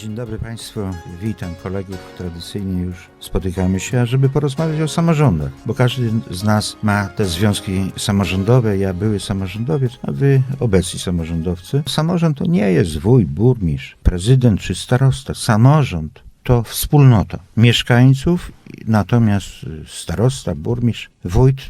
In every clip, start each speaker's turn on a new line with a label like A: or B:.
A: Dzień dobry Państwu, witam kolegów. Tradycyjnie już spotykamy się, żeby porozmawiać o samorządach, bo każdy z nas ma te związki samorządowe. Ja były samorządowiec, a Wy obecni samorządowcy. Samorząd to nie jest wójt, burmistrz, prezydent czy starosta. Samorząd to wspólnota mieszkańców, natomiast starosta, burmistrz, wójt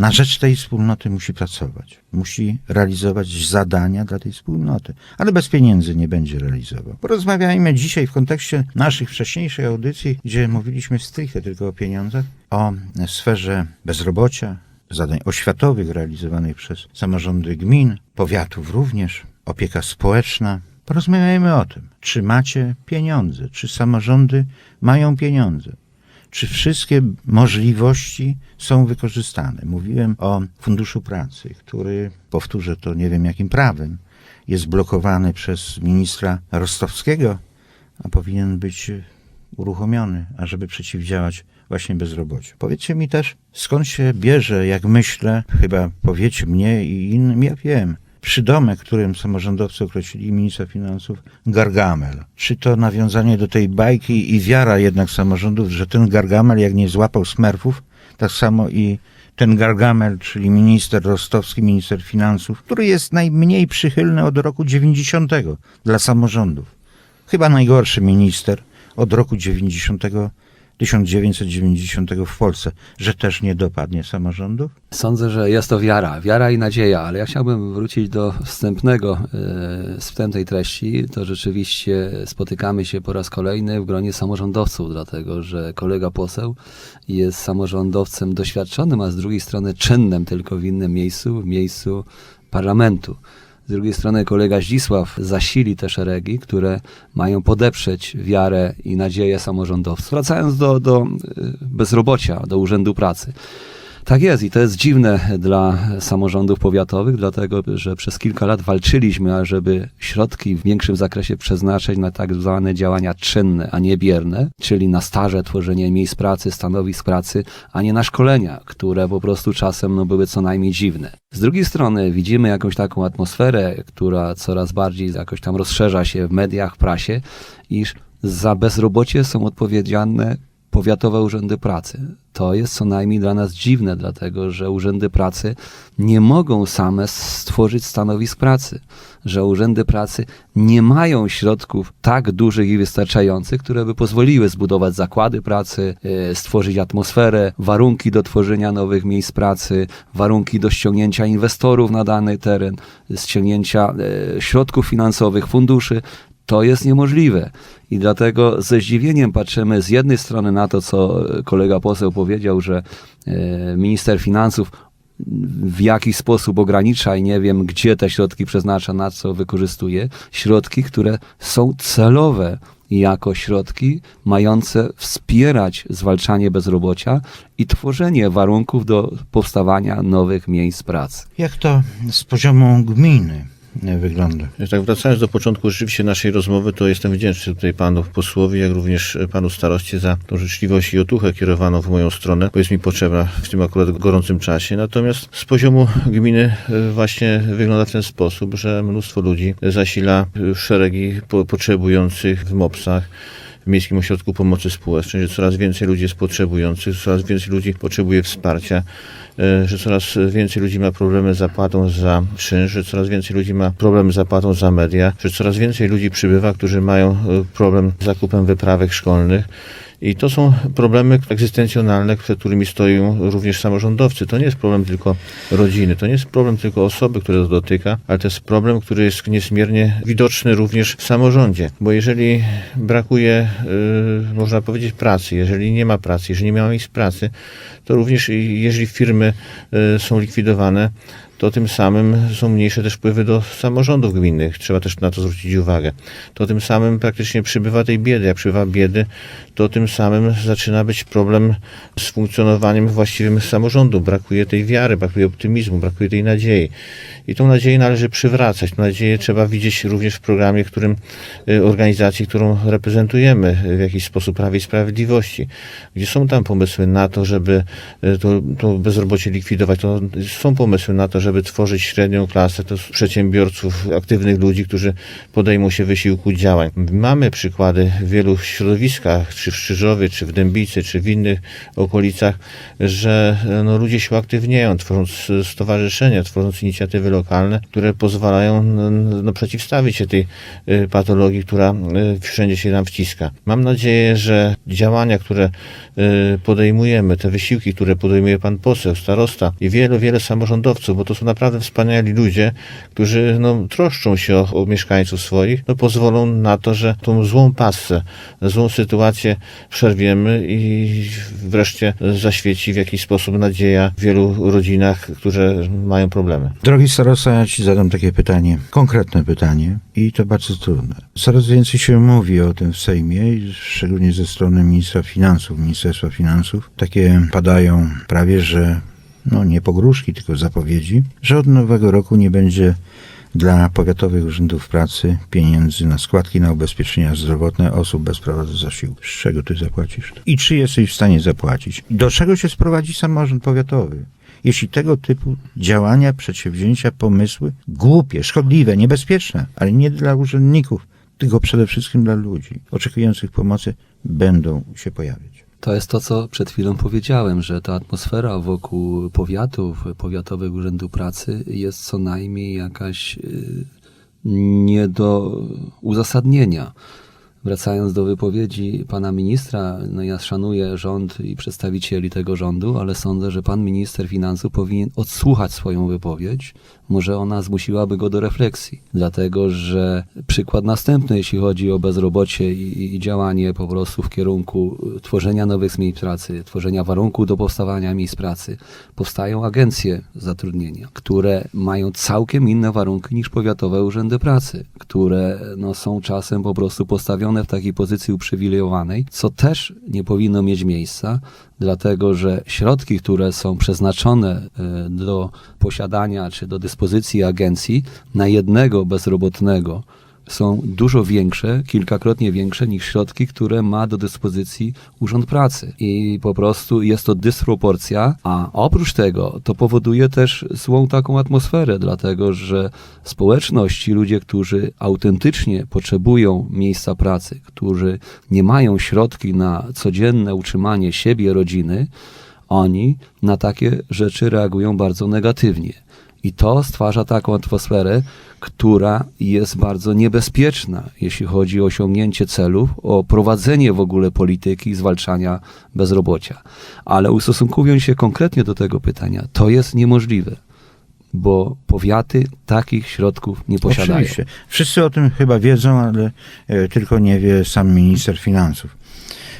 A: na rzecz tej wspólnoty musi pracować. Musi realizować zadania dla tej wspólnoty, ale bez pieniędzy nie będzie realizował. Porozmawiajmy dzisiaj w kontekście naszych wcześniejszych audycji, gdzie mówiliśmy stricte tylko o pieniądzach, o sferze bezrobocia, zadań oświatowych realizowanych przez samorządy gmin, powiatów również, opieka społeczna. Porozmawiajmy o tym, czy macie pieniądze, czy samorządy mają pieniądze czy wszystkie możliwości są wykorzystane. Mówiłem o Funduszu Pracy, który, powtórzę to nie wiem jakim prawem, jest blokowany przez ministra Rostowskiego, a powinien być uruchomiony, ażeby przeciwdziałać właśnie bezrobociu. Powiedzcie mi też, skąd się bierze, jak myślę, chyba powiecie mnie i innym, ja wiem, przydomek, którym samorządowcy określili ministra finansów, Gargamel. Czy to nawiązanie do tej bajki i wiara jednak samorządów, że ten Gargamel jak nie złapał smerfów, tak samo i ten Gargamel, czyli minister rostowski, minister finansów, który jest najmniej przychylny od roku 90 dla samorządów. Chyba najgorszy minister od roku 90 1990 w Polsce, że też nie dopadnie samorządów?
B: Sądzę, że jest to wiara, wiara i nadzieja, ale ja chciałbym wrócić do wstępnego, e, wstępnej treści. To rzeczywiście spotykamy się po raz kolejny w gronie samorządowców, dlatego że kolega poseł jest samorządowcem doświadczonym, a z drugiej strony czynnym tylko w innym miejscu, w miejscu parlamentu. Z drugiej strony kolega Zdzisław zasili te szeregi, które mają podeprzeć wiarę i nadzieję samorządowców. Wracając do, do y, bezrobocia, do Urzędu Pracy. Tak jest i to jest dziwne dla samorządów powiatowych, dlatego że przez kilka lat walczyliśmy, ażeby środki w większym zakresie przeznaczyć na tak zwane działania czynne, a nie bierne, czyli na staże, tworzenie miejsc pracy, stanowisk pracy, a nie na szkolenia, które po prostu czasem no, były co najmniej dziwne. Z drugiej strony widzimy jakąś taką atmosferę, która coraz bardziej jakoś tam rozszerza się w mediach, w prasie, iż za bezrobocie są odpowiedzialne powiatowe urzędy pracy. To jest co najmniej dla nas dziwne, dlatego że urzędy pracy nie mogą same stworzyć stanowisk pracy, że urzędy pracy nie mają środków tak dużych i wystarczających, które by pozwoliły zbudować zakłady pracy, e, stworzyć atmosferę, warunki do tworzenia nowych miejsc pracy, warunki do ściągnięcia inwestorów na dany teren, ściągnięcia e, środków finansowych, funduszy to jest niemożliwe. I dlatego ze zdziwieniem patrzymy z jednej strony na to, co kolega poseł powiedział, że e, minister finansów w jakiś sposób ogranicza i nie wiem, gdzie te środki przeznacza, na co wykorzystuje. Środki, które są celowe jako środki mające wspierać zwalczanie bezrobocia i tworzenie warunków do powstawania nowych miejsc pracy.
A: Jak to z poziomu gminy wygląda?
C: Tak, wracając do początku rzeczywiście naszej rozmowy, to jestem wdzięczny tutaj panu posłowi, jak również panu staroście za tą życzliwość i otuchę kierowaną w moją stronę, bo jest mi potrzebna w tym akurat gorącym czasie. Natomiast z poziomu gminy e, właśnie wygląda w ten sposób, że mnóstwo ludzi zasila e, szeregi po, potrzebujących w MOPS-ach, w Miejskim Ośrodku Pomocy Społecznej, że coraz więcej ludzi jest potrzebujących, coraz więcej ludzi potrzebuje wsparcia, że coraz więcej ludzi ma problemy z zapłatą za czynsz, że coraz więcej ludzi ma problem z zapłatą za media, że coraz więcej ludzi przybywa, którzy mają e, problem z zakupem wyprawek szkolnych. I to są problemy egzystencjonalne, przed którymi stoją również samorządowcy. To nie jest problem tylko rodziny, to nie jest problem tylko osoby, które to dotyka, ale to jest problem, który jest niezmiernie widoczny również w samorządzie. Bo jeżeli brakuje, yy, można powiedzieć, pracy, jeżeli nie ma pracy, jeżeli nie ma miejsc pracy, to również jeżeli firmy yy, są likwidowane, to tym samym są mniejsze też wpływy do samorządów gminnych. Trzeba też na to zwrócić uwagę. To tym samym praktycznie przybywa tej biedy. Jak przybywa biedy, to tym samym zaczyna być problem z funkcjonowaniem właściwym samorządu. Brakuje tej wiary, brakuje optymizmu, brakuje tej nadziei. I tą nadzieję należy przywracać. Tą nadzieję trzeba widzieć również w programie, którym y, organizacji, którą reprezentujemy w jakiś sposób Prawie i Sprawiedliwości, gdzie są tam pomysły na to, żeby y, to, to bezrobocie likwidować. To są pomysły na to, żeby żeby tworzyć średnią klasę, to przedsiębiorców, aktywnych ludzi, którzy podejmą się wysiłku działań. Mamy przykłady w wielu środowiskach, czy w Szczyżowie, czy w Dębicy, czy w innych okolicach, że no, ludzie się uaktywniają, tworząc stowarzyszenia, tworząc inicjatywy lokalne, które pozwalają no, przeciwstawić się tej y, patologii, która y, wszędzie się nam wciska. Mam nadzieję, że działania, które y, podejmujemy, te wysiłki, które podejmuje pan poseł, starosta i wielu, wiele samorządowców, bo to są naprawdę wspaniali ludzie, którzy no, troszczą się o, o mieszkańców swoich, no, pozwolą na to, że tą złą pasę, złą sytuację przerwiemy i wreszcie zaświeci w jakiś sposób nadzieja w wielu rodzinach, które mają problemy.
A: Drogi starosta, ja ci zadam takie pytanie, konkretne pytanie i to bardzo trudne. Coraz więcej się mówi o tym w Sejmie, szczególnie ze strony ministra finansów, Ministerstwa Finansów. Takie padają prawie, że no nie pogróżki, tylko zapowiedzi, że od nowego roku nie będzie dla powiatowych urzędów pracy pieniędzy na składki na ubezpieczenia zdrowotne osób bez prawa do zasiłku. Z czego ty zapłacisz? I czy jesteś w stanie zapłacić? Do czego się sprowadzi samorząd powiatowy? Jeśli tego typu działania, przedsięwzięcia, pomysły, głupie, szkodliwe, niebezpieczne, ale nie dla urzędników, tylko przede wszystkim dla ludzi oczekujących pomocy, będą się pojawiać.
B: To jest to, co przed chwilą powiedziałem, że ta atmosfera wokół powiatów, powiatowych urzędów pracy jest co najmniej jakaś y, nie do uzasadnienia. Wracając do wypowiedzi pana ministra, no ja szanuję rząd i przedstawicieli tego rządu, ale sądzę, że pan minister finansów powinien odsłuchać swoją wypowiedź. Może ona zmusiłaby go do refleksji, dlatego że przykład następny, jeśli chodzi o bezrobocie i, i działanie po prostu w kierunku tworzenia nowych miejsc pracy, tworzenia warunków do powstawania miejsc pracy, powstają agencje zatrudnienia, które mają całkiem inne warunki niż powiatowe urzędy pracy, które no, są czasem po prostu postawione w takiej pozycji uprzywilejowanej, co też nie powinno mieć miejsca, dlatego że środki, które są przeznaczone e, do posiadania czy do dyspozycji agencji na jednego bezrobotnego są dużo większe, kilkakrotnie większe niż środki, które ma do dyspozycji Urząd Pracy. I po prostu jest to dysproporcja, a oprócz tego to powoduje też złą taką atmosferę, dlatego że społeczność, ci ludzie, którzy autentycznie potrzebują miejsca pracy, którzy nie mają środki na codzienne utrzymanie siebie, rodziny, oni na takie rzeczy reagują bardzo negatywnie. I to stwarza taką atmosferę, która jest bardzo niebezpieczna, jeśli chodzi o osiągnięcie celów, o prowadzenie w ogóle polityki zwalczania bezrobocia. Ale ustosunkowując się konkretnie do tego pytania, to jest niemożliwe, bo powiaty takich środków nie posiadają.
A: Oczywiście. Wszyscy o tym chyba wiedzą, ale e, tylko nie wie sam minister finansów.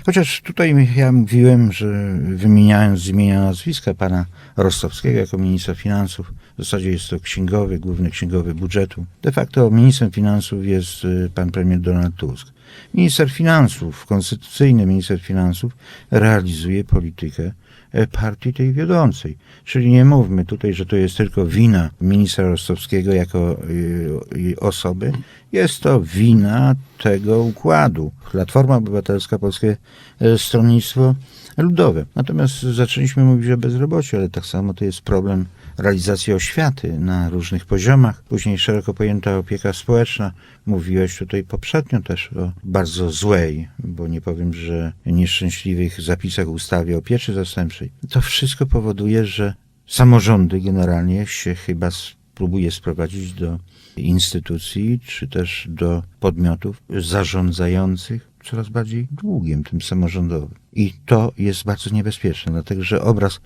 A: Chociaż tutaj ja mówiłem, że wymieniając z imienia nazwiska pana Rostowskiego jako ministra finansów, w zasadzie jest to księgowy, główny księgowy budżetu. De facto ministrem finansów jest y, pan premier Donald Tusk. Minister finansów, konstytucyjny minister finansów realizuje politykę e, partii tej wiodącej. Czyli nie mówmy tutaj, że to jest tylko wina ministra Rostowskiego jako y, y, osoby. Jest to wina tego układu. Platforma Obywatelska, Polskie e, Stronnictwo Ludowe. Natomiast zaczęliśmy mówić o bezrobociu, ale tak samo to jest problem realizacji oświaty na różnych poziomach. Później szeroko pojęta opieka społeczna. Mówiłeś tutaj poprzednio też o bardzo złej, bo nie powiem, że nieszczęśliwych zapisach w ustawie o pieczy zastępczej. To wszystko powoduje, że samorządy generalnie się chyba próbuje sprowadzić do instytucji, czy też do podmiotów zarządzających coraz bardziej długiem tym samorządowym. I to jest bardzo niebezpieczne, dlatego że obraz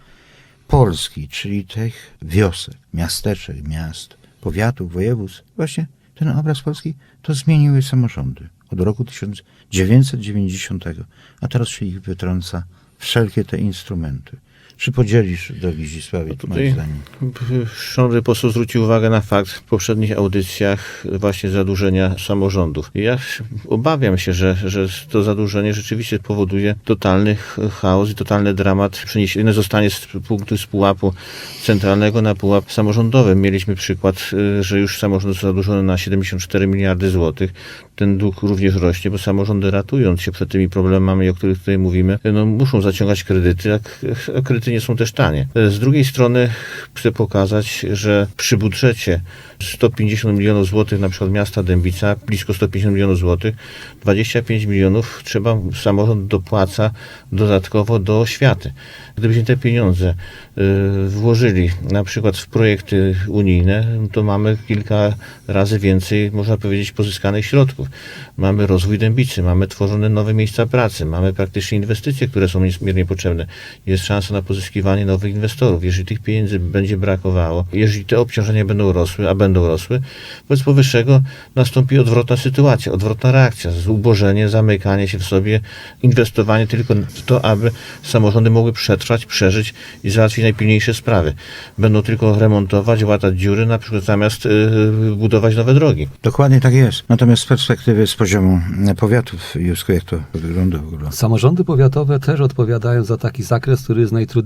A: Polski, czyli tych wiosek, miasteczek, miast, powiatów, województw, właśnie ten obraz Polski to zmieniły samorządy od roku 1990, a teraz się ich wytrąca wszelkie te instrumenty. Czy podzielisz, drogi Zdzisławie,
C: No
A: to
C: tutaj-
A: moje zdanie?
C: Szanowny poseł zwrócił uwagę na fakt w poprzednich audycjach właśnie zadłużenia samorządów. Ja obawiam się, że, że to zadłużenie rzeczywiście powoduje totalny ch- chaos i totalny dramat. Przeniesione zostanie z punktu z pułapu centralnego na pułap samorządowy. Mieliśmy przykład, y, że już samorząd jest zadłużony na 74 miliardy złotych. Ten dług również rośnie, bo samorządy ratując się przed tymi problemami, o których tutaj mówimy, no, muszą zaciągać kredyty, a k- a kredyty niestety nie są też tanie. Z drugiej strony chcę pokazać, że przy budżecie 150 milionów złotych na przykład miasta Dębica, blisko 150 milionów złotych, 25 milionów trzeba, samorząd dopłaca dodatkowo do oświaty. Gdybyśmy te pieniądze y, włożyli na przykład w projekty unijne, to mamy kilka razy więcej, można powiedzieć, pozyskanych środków. Mamy rozwój Dębicy, mamy tworzone nowe miejsca pracy, mamy praktycznie inwestycje, które są niezmiernie potrzebne. Jest szansa na pozyskiwanie nowych inwestorów. Jeżeli tych pieniędzy będzie brakowało, jeżeli te obciążenia będą rosły, a będą rosły, wobec powyższego nastąpi odwrotna sytuacja, odwrotna reakcja, zubożenie, zamykanie się w sobie, inwestowanie tylko w to, aby samorządy mogły przetrwać, przeżyć i załatwić najpilniejsze sprawy. Będą tylko remontować, łatać dziury, na przykład zamiast yy, budować nowe drogi.
A: Dokładnie tak jest. Natomiast z perspektywy, z poziomu powiatów, Jusku, jak to wygląda w ogóle?
B: Samorządy powiatowe też odpowiadają za taki zakres, który jest najtrudniejszy,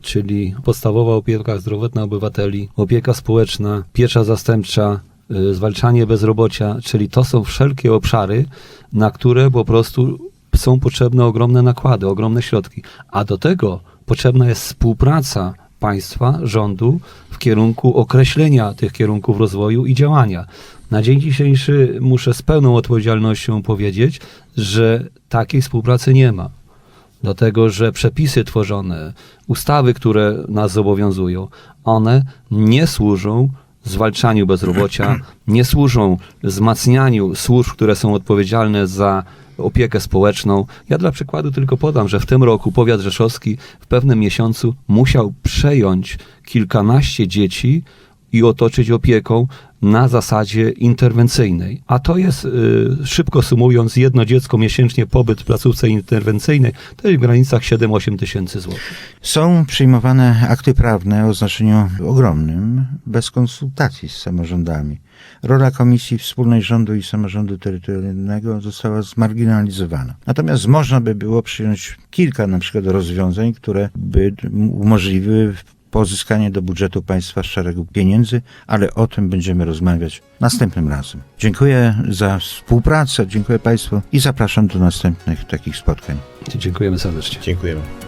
B: czyli podstawowa opieka zdrowotna obywateli, opieka społeczna, piecza zastępcza, y, zwalczanie bezrobocia, czyli to są wszelkie obszary, na które po prostu są potrzebne ogromne nakłady, ogromne środki. A do tego potrzebna jest współpraca państwa, rządu w kierunku określenia tych kierunków rozwoju i działania. Na dzień dzisiejszy muszę z pełną odpowiedzialnością powiedzieć, że takiej współpracy nie ma. Dlatego, że przepisy tworzone, ustawy, które nas zobowiązują, one nie służą zwalczaniu bezrobocia, nie służą wzmacnianiu służb, które są odpowiedzialne za opiekę społeczną. Ja dla przykładu tylko podam, że w tym roku powiat rzeszowski w pewnym miesiącu musiał przejąć kilkanaście dzieci i otoczyć opieką na zasadzie interwencyjnej. A to jest, y, szybko sumując, jedno dziecko miesięcznie pobyt w placówce interwencyjnej, to jest w granicach 7-8 tysięcy złotych.
A: Są przyjmowane akty prawne o znaczeniu ogromnym, bez konsultacji z samorządami. Rola Komisji Wspólnej Rządu i Samorządu Terytorialnego została zmarginalizowana. Natomiast można by było przyjąć kilka na przykład rozwiązań, które by umożliwiły pozyskanie do budżetu państwa szeregu pieniędzy, ale o tym będziemy rozmawiać następnym razem. Dziękuję za współpracę, dziękuję Państwu i zapraszam do następnych takich spotkań.
B: Dziękujemy serdecznie.
C: Dziękujemy.